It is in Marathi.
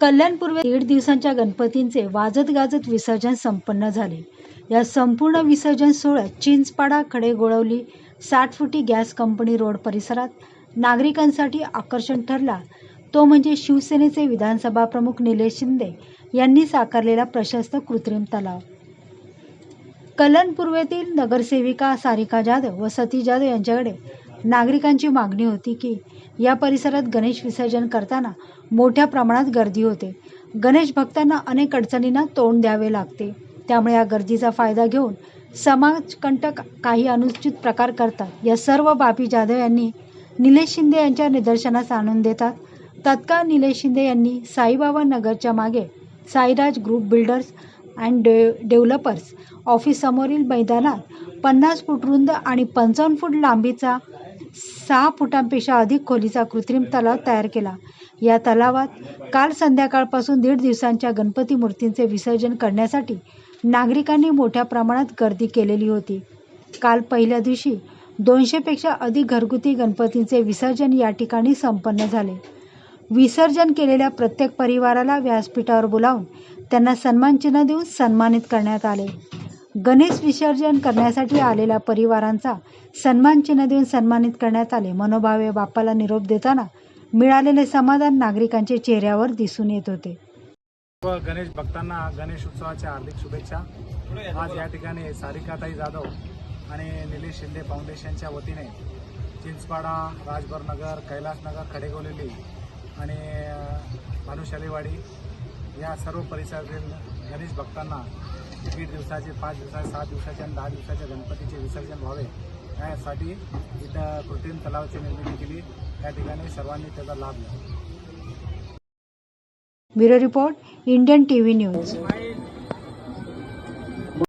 कल्याणपूर्वे दीड दिवसांच्या गणपतींचे वाजत गाजत विसर्जन संपन्न झाले. या संपूर्ण विसर्जन सोहळ्यात चिंचपाडा खडे गोळवली साठ फुटी गॅस कंपनी रोड परिसरात नागरिकांसाठी आकर्षण ठरला. तो म्हणजे शिवसेनेचे विधानसभा प्रमुख निलेश शिंदे यांनी साकारलेला प्रशस्त कृत्रिम तलाव. कल्याण पूर्वेतील नगरसेविका सारिका जाधव व सती जाधव यांच्याकडे नागरिकांची मागणी होती की या परिसरात गणेश विसर्जन करताना मोठ्या प्रमाणात गर्दी होते. गणेश भक्तांना अनेक अडचणींना तोंड द्यावे लागते. त्यामुळे या गर्दीचा फायदा घेऊन समाजकंटक काही अनुचित प्रकार करतात. या सर्व बाबी जाधव यांनी निलेश शिंदे यांच्या निदर्शनास आणून देतात. तत्काळ निलेश शिंदे यांनी साईबाबा नगरच्या मागे Sairaj group builders and de developers ऑफिससमोरील मैदानात पन्नास फूट रुंद आणि पंचावन्न फूट लांबीचा सहा फुटांपेक्षा अधिक खोलीचा कृत्रिम तलाव तयार केला. या तलावात काल संध्याकाळपासून दीड दिवसांच्या गणपती मूर्तींचे विसर्जन करण्यासाठी नागरिकांनी मोठ्या प्रमाणात गर्दी केलेली होती. काल पहिल्या दिवशी दोनशेपेक्षा अधिक घरगुती गणपतींचे विसर्जन या ठिकाणी संपन्न झाले. विसर्जन केलेल्या प्रत्येक परिवाराला व्यासपीठावर बोलावून त्यांना सन्मानचिन्ह देऊन सन्मानित करण्यात आले. गणेश विसर्जन करण्यासाठी आलेल्या परिवारांचा सन्मानचिन्ह देऊन सन्मानित करण्यात आले. मनोभावे बाप्पाला निरोप देताना मिळालेले समाधान नागरिकांच्या चेहऱ्यावर दिसून येत होते. व गणेश भक्तांना गणेश उत्सवाच्या हार्दिक शुभेच्छा. आज या ठिकाणी सारिकाताई जाधव आणि निलेश शिंदे फाउंडेशनच्या वतीने चिंचपाडा राजभरनगर कैलासनगर खडेगोलेली आणि भानुशालीवाडी या सर्व परिसरातील गणेश भक्तांना दीड दिवसाचे पाच दिवसाचे सात दिवसाचे आणि दहा दिवसाच्या गणपतीचे विसर्जन व्हावे. यासाठी इथं कृत्रिम तलावाची निर्मिती केली. या ठिकाणी सर्वांनी त्याचा लाभ घ्यावा. ब्युरो रिपोर्ट इंडियन टी व्ही न्यूज